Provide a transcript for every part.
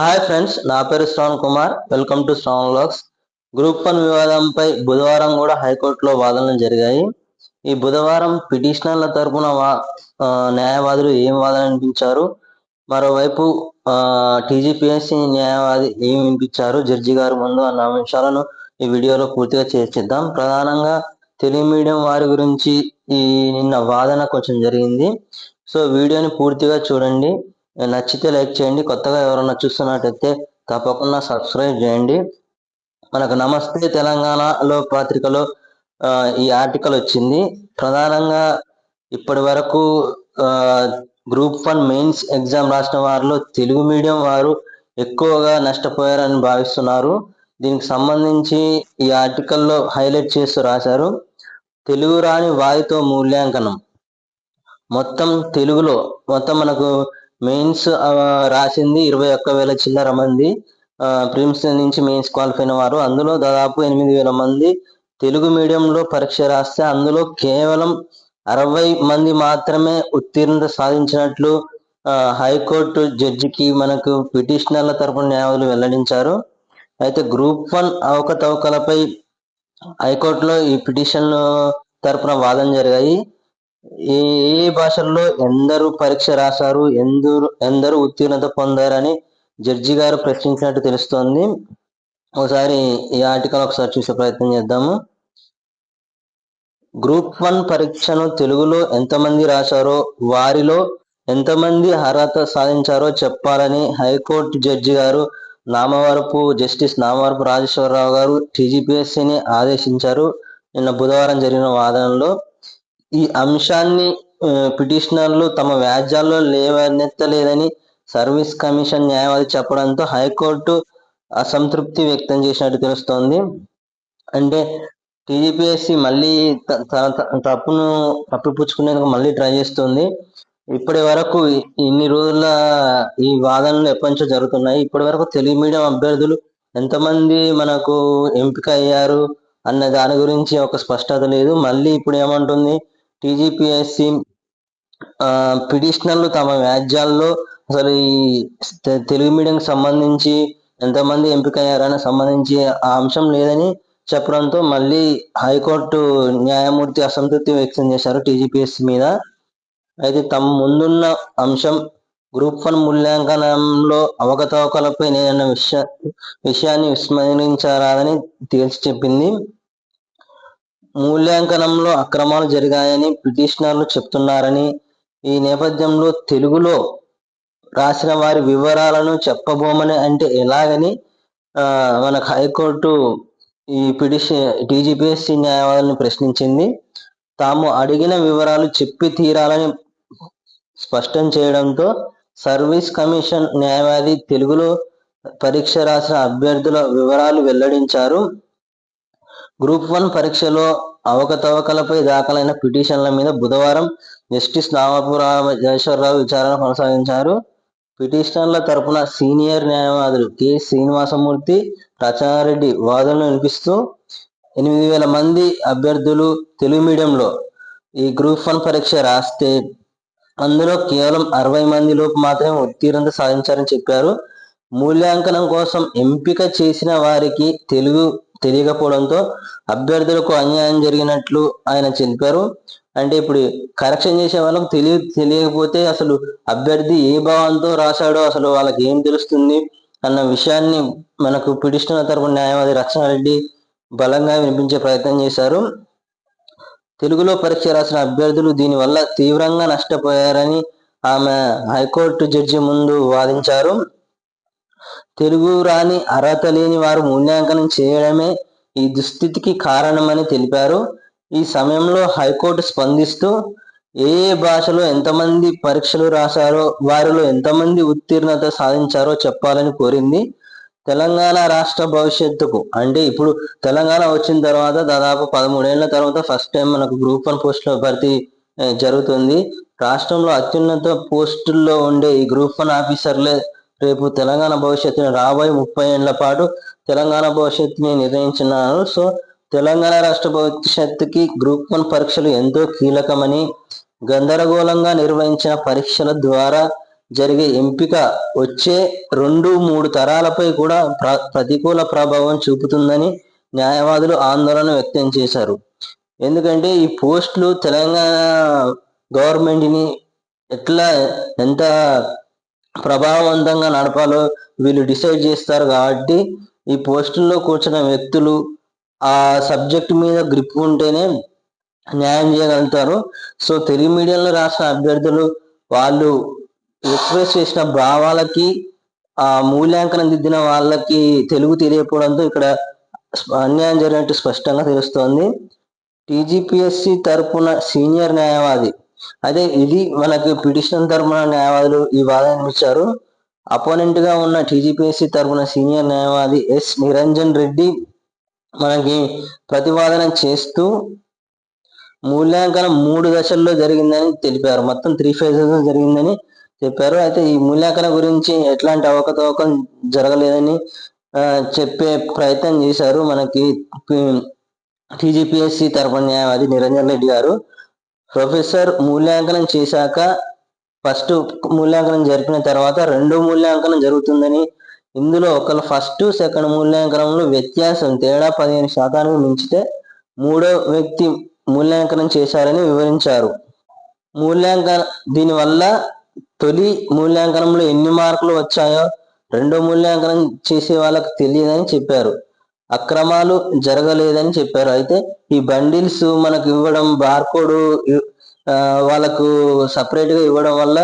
Hi friends నా పేరు Shravan Kumar. Welcome to Shravan లాక్స్ గ్రూప్ వన్ వివాదంపై బుధవారం కూడా హైకోర్టులో వాదనలు జరిగాయి. ఈ బుధవారం పిటిషనర్ల తరపున వా- న్యాయవాదులు ఏం వాదన వినిపించారు? మరోవైపు టీజీపీఎస్సీ న్యాయవాది ఏం వినిపించారు? జడ్జి గారు ముందు అన్న అంశాలను ఈ వీడియోలో పూర్తిగా చర్చిద్దాం. ప్రధానంగా తెలుగు మీడియం వారి గురించి ఈ నిన్న వాదన కొంచెం జరిగింది. సో వీడియోని పూర్తిగా చూడండి. నచ్చితే లైక్ చేయండి. కొత్తగా ఎవరైనా చూస్తున్నట్టయితే తప్పకుండా సబ్స్క్రైబ్ చేయండి. మనకు నమస్తే తెలంగాణలో పత్రికలో ఈ ఆర్టికల్ వచ్చింది. ప్రధానంగా ఇప్పటి వరకు గ్రూప్ వన్ మెయిన్స్ ఎగ్జామ్ రాసిన వారిలో తెలుగు మీడియం వారు ఎక్కువగా నష్టపోయారని భావిస్తున్నారు. దీనికి సంబంధించి ఈ ఆర్టికల్లో హైలైట్ చేస్తూ రాశారు. తెలుగు రాని వారితో మూల్యాంకనం. మొత్తం తెలుగులో మొత్తం మనకు మెయిన్స్ రాసింది ఇరవై ఒక్క వేల చిల్లర మంది. ప్రిమ్స్ నుంచి మెయిన్స్ క్వాలిఫై అయిన వారు. అందులో దాదాపు ఎనిమిది వేల మంది తెలుగు మీడియంలో పరీక్ష రాస్తే అందులో కేవలం అరవై మంది మాత్రమే ఉత్తీర్ణత సాధించినట్లు హైకోర్టు జడ్జికి మనకు పిటిషనర్ల తరపున న్యాయవాదులు వెల్లడించారు. అయితే గ్రూప్ వన్ అవకతవకలపై హైకోర్టులో ఈ పిటిషన్ తరపున వాదన జరిగాయి. ఏ ఏ భాషల్లో ఎందరు పరీక్ష రాశారు ఎందరు ఎందరు ఉత్తీర్ణత పొందారని జడ్జి గారు ప్రశ్నించినట్టు తెలుస్తోంది. ఒకసారి ఈ ఆర్టికల్ ఒకసారి చూసే ప్రయత్నం చేద్దాము. గ్రూప్ వన్ పరీక్షను తెలుగులో ఎంతమంది రాశారో వారిలో ఎంతమంది అర్హత సాధించారో చెప్పాలని హైకోర్టు జడ్జి గారు నామవరపు జస్టిస్ నామవరపు రాజేశ్వరరావు గారు టీజీపీఎస్సీని ఆదేశించారు. నిన్న బుధవారం జరిగిన వాదనలో ఈ అంశాన్ని పిటిషనర్లు తమ వ్యాజ్యాల్లో లేవనెత్తలేదని సర్వీస్ కమిషన్ న్యాయవాది చెప్పడంతో హైకోర్టు అసంతృప్తి వ్యక్తం చేసినట్టు తెలుస్తోంది. అంటే టీజీపీఎస్సి మళ్ళీ తన తప్పును తప్పిపుచ్చుకునేందుకు మళ్ళీ ట్రై చేస్తుంది. ఇప్పటి వరకు ఇన్ని రోజుల ఈ వాదనలు ఎప్పటి నుంచో జరుగుతున్నాయి. ఇప్పటి వరకు తెలుగు మీడియం అభ్యర్థులు ఎంతమంది మనకు ఎంపిక అయ్యారు అన్న దాని గురించి ఒక స్పష్టత లేదు. మళ్ళీ ఇప్పుడు ఏమంటుంది? టీజీపీఎస్సీ పిటిషనర్లు తమ వ్యాజ్యాల్లో అసలు ఈ తెలుగు మీడియం సంబంధించి ఎంతమంది ఎంపిక అయ్యారని సంబంధించి ఆ అంశం లేదని చెప్పడంతో మళ్ళీ హైకోర్టు న్యాయమూర్తి అసంతృప్తి వ్యక్తం చేశారు టీజీపీఎస్సీ మీద. అయితే తమ ముందున్న అంశం గ్రూప్ వన్ మూల్యాంకనంలో అవకతవకలపై నేనన్న విషయ విషయాన్ని విస్మరించరాదని తేల్చి చెప్పింది. మూల్యాంకనంలో అక్రమాలు జరిగాయని పిటిషనర్లు చెప్తున్నారని ఈ నేపథ్యంలో తెలుగులో రాసిన వారి వివరాలను చెప్పబోమని అంటే ఎలాగని మనకు హైకోర్టు ఈ పిటిషన్ టీజీపీఎస్సీ న్యాయవాదులను ప్రశ్నించింది. తాము అడిగిన వివరాలు చెప్పి తీరాలని స్పష్టం చేయడంతో సర్వీస్ కమిషన్ న్యాయవాది తెలుగులో పరీక్ష రాసిన అభ్యర్థుల వివరాలు వెల్లడించారు. గ్రూప్ వన్ పరీక్షలో అవకతవకలపై దాఖలైన పిటిషన్ల మీద బుధవారం జస్టిస్ నామపురామేశ్వరరావు విచారణ కొనసాగించారు. పిటిషనర్ల తరపున సీనియర్ న్యాయవాదులు కె. శ్రీనివాసమూర్తి రచనారెడ్డి వాదనలు వినిపిస్తూ ఎనిమిది వేల మంది అభ్యర్థులు తెలుగు మీడియంలో ఈ గ్రూప్ వన్ పరీక్ష రాస్తే అందులో కేవలం అరవై మంది లోపు మాత్రమే ఉత్తీర్ణత సాధించారని చెప్పారు. మూల్యాంకనం కోసం ఎంపిక చేసిన వారికి తెలుగు తెలియకపోవడంతో అభ్యర్థులకు అన్యాయం జరిగినట్లు ఆయన చెప్పారు. అంటే ఇప్పుడు కరెక్షన్ చేసే వాళ్ళకు తెలియ తెలియకపోతే అసలు అభ్యర్థి ఏ భావంతో రాశాడో అసలు వాళ్ళకి ఏం తెలుస్తుంది అన్న విషయాన్ని మనకు పిటిషనర్ తరపున న్యాయవాది రచనారెడ్డి బలంగా వినిపించే ప్రయత్నం చేశారు. తెలుగులో పరీక్ష రాసిన అభ్యర్థులు దీనివల్ల తీవ్రంగా నష్టపోయారని ఆమె హైకోర్టు జడ్జి ముందు వాదించారు. తెలుగు రాని అర్హత లేని వారు మూల్యాంకనం చేయడమే ఈ దుస్థితికి కారణమని తెలిపారు. ఈ సమయంలో హైకోర్టు స్పందిస్తూ ఏ ఏ భాషలో ఎంతమంది పరీక్షలు రాశారో వారిలో ఎంతమంది ఉత్తీర్ణత సాధించారో చెప్పాలని కోరింది. తెలంగాణ రాష్ట్ర భవిష్యత్తుకు అంటే ఇప్పుడు తెలంగాణ వచ్చిన తర్వాత దాదాపు పదమూడేళ్ళ తర్వాత ఫస్ట్ టైం మనకు గ్రూప్ వన్ పోస్టుల భర్తీ జరుగుతుంది. రాష్ట్రంలో అత్యున్నత పోస్టుల్లో ఉండే ఈ గ్రూప్ వన్ ఆఫీసర్లే రేపు తెలంగాణ భవిష్యత్తుని రాబోయే ముప్పై ఏళ్ళ పాటు తెలంగాణ భవిష్యత్తుని నిర్ణయించినారు. సో తెలంగాణ రాష్ట్ర భవిష్యత్తుకి గ్రూప్ వన్ పరీక్షలు ఎంతో కీలకమని గందరగోళంగా నిర్వహించిన పరీక్షల ద్వారా జరిగే ఎంపిక వచ్చే రెండు మూడు తరాలపై కూడా ప్ర ప్రతికూల ప్రభావం చూపుతుందని న్యాయవాదులు ఆందోళన వ్యక్తం చేశారు. ఎందుకంటే ఈ పోస్టులు తెలంగాణ గవర్నమెంట్ని ఎట్లా ఎంత ప్రభావవంతంగా నడపాలో వీళ్ళు డిసైడ్ చేస్తారు కాబట్టి ఈ పోస్టుల్లో కూర్చున్న వ్యక్తులు ఆ సబ్జెక్ట్ మీద గ్రిప్ ఉంటేనే న్యాయం చేయగలుగుతారు. సో తెలుగు మీడియంలో రాసిన అభ్యర్థులు వాళ్ళు ఎక్స్ప్రెస్ చేసిన భావాలకి ఆ మూల్యాంకనం దిద్దిన వాళ్ళకి తెలుగు తెలియకపోవడంతో ఇక్కడ అన్యాయం జరిగినట్టు స్పష్టంగా తెలుస్తోంది. టీజీపీఎస్సి తరపున సీనియర్ న్యాయవాది అయితే ఇది మనకి పిటిషన్ తరపున న్యాయవాదులు ఈ వాదన ఇచ్చారు అపోనెంట్గా ఉన్న టీజీపీఎస్సి తరపున సీనియర్ న్యాయవాది ఎస్ నిరంజన్ రెడ్డి మనకి ప్రతిపాదన చేస్తూ మూల్యాంకనం మూడు దశల్లో జరిగిందని తెలిపారు. మొత్తం త్రీ ఫేజెస్ జరిగిందని చెప్పారు. అయితే ఈ మూల్యాంకనం గురించి ఎట్లాంటి అవకతవకం జరగలేదని చెప్పే ప్రయత్నం చేశారు మనకి టీజీపీఎస్సి తరపున న్యాయవాది నిరంజన్ రెడ్డి గారు. ప్రొఫెసర్ మూల్యాంకనం చేశాక ఫస్ట్ మూల్యాంకనం జరిపిన తర్వాత రెండో మూల్యాంకనం జరుగుతుందని ఇందులో ఒకళ్ళు ఫస్ట్ సెకండ్ మూల్యాంకనంలో వ్యత్యాసం తేడా పదిహేను శాతానికి మించితే మూడో వ్యక్తి మూల్యాంకనం చేశారని వివరించారు. మూల్యాంకన దీనివల్ల తొలి మూల్యాంకనంలో ఎన్ని మార్కులు వచ్చాయో రెండో మూల్యాంకనం చేసే వాళ్ళకి తెలియదని చెప్పారు. అక్రమాలు జరగలేదని చెప్పారు. అయితే ఈ బండిల్స్ మనకు ఇవ్వడం బార్కోడ్ వాళ్ళకు సపరేట్గా ఇవ్వడం వల్ల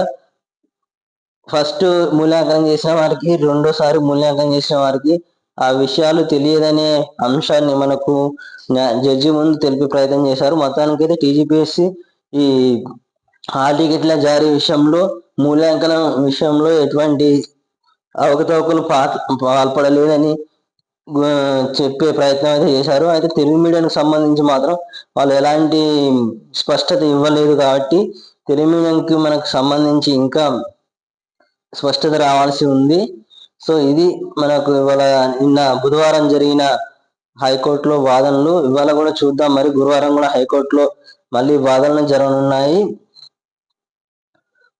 ఫస్ట్ మూల్యాంకనం చేసిన వారికి రెండోసారి మూల్యాంకనం చేసిన వారికి ఆ విషయాలు తెలియదనే అంశాన్ని మనకు జడ్జి ముందు తెలిపే ప్రయత్నం చేశారు. మొత్తానికి అయితే టీజీపీఎస్సి ఈ హాల్ టికెట్ల జారీ విషయంలో మూల్యాంకనం విషయంలో ఎటువంటి అవకతవకలు పాల్పడలేదని చెప్పే ప్రయత్నం అయితే చేశారు. అయితే తెలుగు మీడియానికి సంబంధించి మాత్రం వాళ్ళు ఎలాంటి స్పష్టత ఇవ్వలేదు కాబట్టి తెలుగు మీడియంకి మనకు సంబంధించి ఇంకా స్పష్టత రావాల్సి ఉంది. సో ఇది మనకు ఇవాళ నిన్న బుధవారం జరిగిన హైకోర్టులో వాదనలు. ఇవాళ కూడా చూద్దాం మరి. గురువారం కూడా హైకోర్టులో మళ్ళీ వాదనలు జరగనున్నాయి.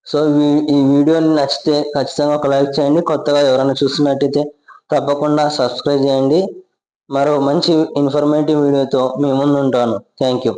సో ఈ వీడియోని నచ్చితే ఖచ్చితంగా ఒక లైక్ చేయండి. కొత్తగా ఎవరైనా చూస్తున్నట్టయితే తప్పకుండా సబ్స్క్రైబ్ చేయండి. మరో మంచి ఇన్ఫర్మేటివ్ వీడియోతో మీ ముందు ఉంటాను థ్యాంక్ యూ